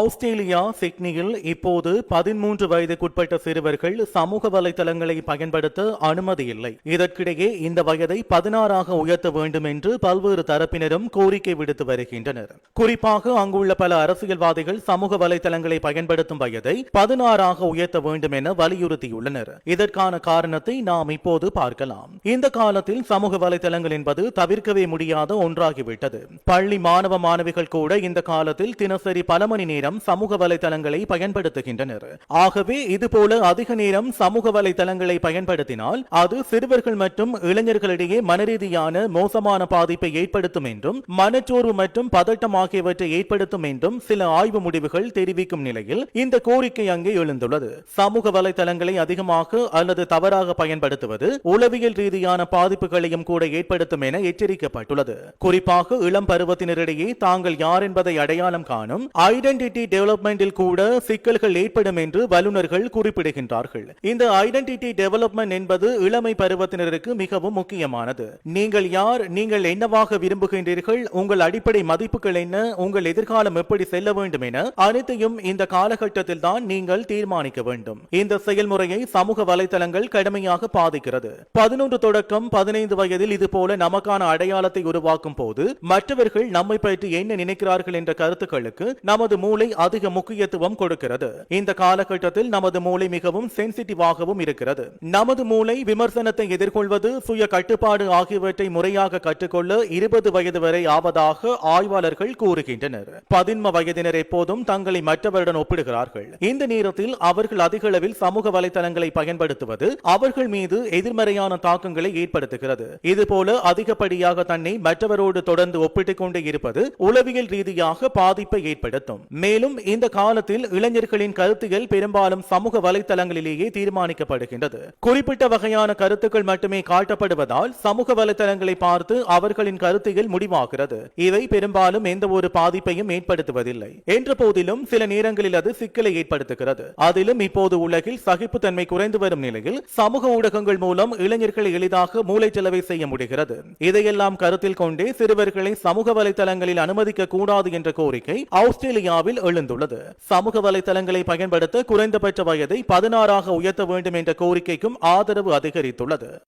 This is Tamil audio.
ஆஸ்திரேலியா சிட்னியில் இப்போது பதிமூன்று வயதுக்குட்பட்ட சிறுவர்கள் சமூக வலைதளங்களை பயன்படுத்த அனுமதி இல்லை. இதற்கிடையே இந்த வயதை பதினாறாக உயர்த்த வேண்டும் என்று பல்வேறு தரப்பினரும் கோரிக்கை விடுத்து வருகின்றனர். குறிப்பாக அங்குள்ள பல அரசியல்வாதிகள் சமூக வலைதளங்களை பயன்படுத்தும் வயதை பதினாறாக உயர்த்த வேண்டும் என வலியுறுத்தியுள்ளனர். இதற்கான காரணத்தை நாம் இப்போது பார்க்கலாம். இந்த காலத்தில் சமூக வலைதளங்கள் என்பது தவிர்க்கவே முடியாத ஒன்றாகிவிட்டது. பள்ளி மாணவ மாணவிகள் கூட இந்த காலத்தில் தினசரி பல மணி நேரம் சமூக வலைதளங்களை பயன்படுத்துகின்றனர். ஆகவே இதுபோல அதிக நேரம் சமூக வலைதளங்களை பயன்படுத்தினால் அது சிறுவர்கள் மற்றும் இளைஞர்களிடையே மனரீதியான மோசமான பாதிப்பை ஏற்படுத்தும் என்றும் மனச்சோர்வு மற்றும் பதட்டம் ஆகியவற்றை ஏற்படுத்தும் என்றும் சில ஆய்வு முடிவுகள் தெரிவிக்கும் நிலையில் இந்த கோரிக்கை அங்கே எழுந்துள்ளது. சமூக வலைதளங்களை அதிகமாக அல்லது தவறாக பயன்படுத்துவது உளவியல் ரீதியான பாதிப்புகளையும் கூட ஏற்படுத்தும் என எச்சரிக்கப்பட்டுள்ளது. குறிப்பாக இளம் பருவத்தினரிடையே தாங்கள் யார் என்பதை அடையாளம் காணும் ஐடென்டிட்டி டெவலப்மெண்டில் கூட சிக்கல்கள் ஏற்படும் என்று வல்லுநர்கள் குறிப்பிடுகின்றார்கள். இந்த ஐடென்டிட்டி டெவலப்மெண்ட் என்பது இளமை பருவத்தினருக்கு மிகவும் முக்கியமானது. நீங்கள் யார் நீங்கள் என்னவாக விரும்புகின்றீர்கள் உங்கள் அடிப்படை மதிப்புகள் என்ன உங்கள் எதிர்காலம் எப்படி செல்ல வேண்டும் என அனைத்தையும் இந்த காலகட்டத்தில் தான் நீங்கள் தீர்மானிக்க வேண்டும். இந்த செயல்முறையை சமூக வலைதளங்கள் கடுமையாக பாதிக்கிறது. பதினொன்று தொடக்கம் பதினைந்து வயதில் இது போல நமக்கான அடையாளத்தை உருவாக்கும் போது மற்றவர்கள் நம்மை பற்றி என்ன நினைக்கிறார்கள் என்ற கருத்துக்களுக்கு நமது மூளை மூளை அதிக முக்கியத்துவம் கொடுக்கிறது. இந்த காலகட்டத்தில் நமது மூளை மிகவும் சென்சிட்டிவாகவும் இருக்கிறது. நமது மூளை விமர்சனத்தை எதிர்கொள்வது சுய கட்டுப்பாடு ஆகியவற்றை முறையாக கற்றுக்கொள்ள இருபது வயது வரை ஆவதாக ஆய்வாளர்கள் கூறுகின்றனர். பதின்ம வயதினர் எப்போதும் தங்களை மற்றவருடன் ஒப்பிடுகிறார்கள். இந்த நேரத்தில் அவர்கள் அதிக அளவில் சமூக வலைதளங்களை பயன்படுத்துவது அவர்கள் மீது எதிர்மறையான தாக்கங்களை ஏற்படுத்துகிறது. இதுபோல அதிகப்படியாக தன்னை மற்றவரோடு தொடர்ந்து ஒப்பிட்டுக் கொண்டே இருப்பது உளவியல் ரீதியாக பாதிப்பை ஏற்படுத்தும். மேலும் இந்த காலத்தில் இளைஞர்களின் கருத்துகள் பெரும்பாலும் சமூக வலைதளங்களிலேயே தீர்மானிக்கப்படுகின்றது. குறிப்பிட்ட வகையான கருத்துக்கள் மட்டுமே காட்டப்படுவதால் சமூக வலைதளங்களை பார்த்து அவர்களின் கருத்துகள் முடிவாகிறது. இவை பெரும்பாலும் எந்த ஒரு பாதிப்பையும் ஏற்படுத்துவதில்லை. என்ற போதிலும் சில நேரங்களில் அது சிக்கலை ஏற்படுத்துகிறது. அதிலும் இப்போது உலகில் சகிப்புத்தன்மை குறைந்து வரும் நிலையில் சமூக ஊடகங்கள் மூலம் இளைஞர்களை எளிதாக மூளைச்சலவை செய்ய முடிகிறது. இதையெல்லாம் கருத்தில் கொண்டே சிறுவர்களை சமூக வலைதளங்களில் அனுமதிக்க கூடாது என்ற கோரிக்கை ஆஸ்திரேலியாவில் எழுந்துள்ளது. சமூக வலைதளங்களை பயன்படுத்த குறைந்தபட்ச வயதை பதினாறாக உயர்த்த வேண்டும் என்ற கோரிக்கைக்கும் ஆதரவு அதிகரித்துள்ளது.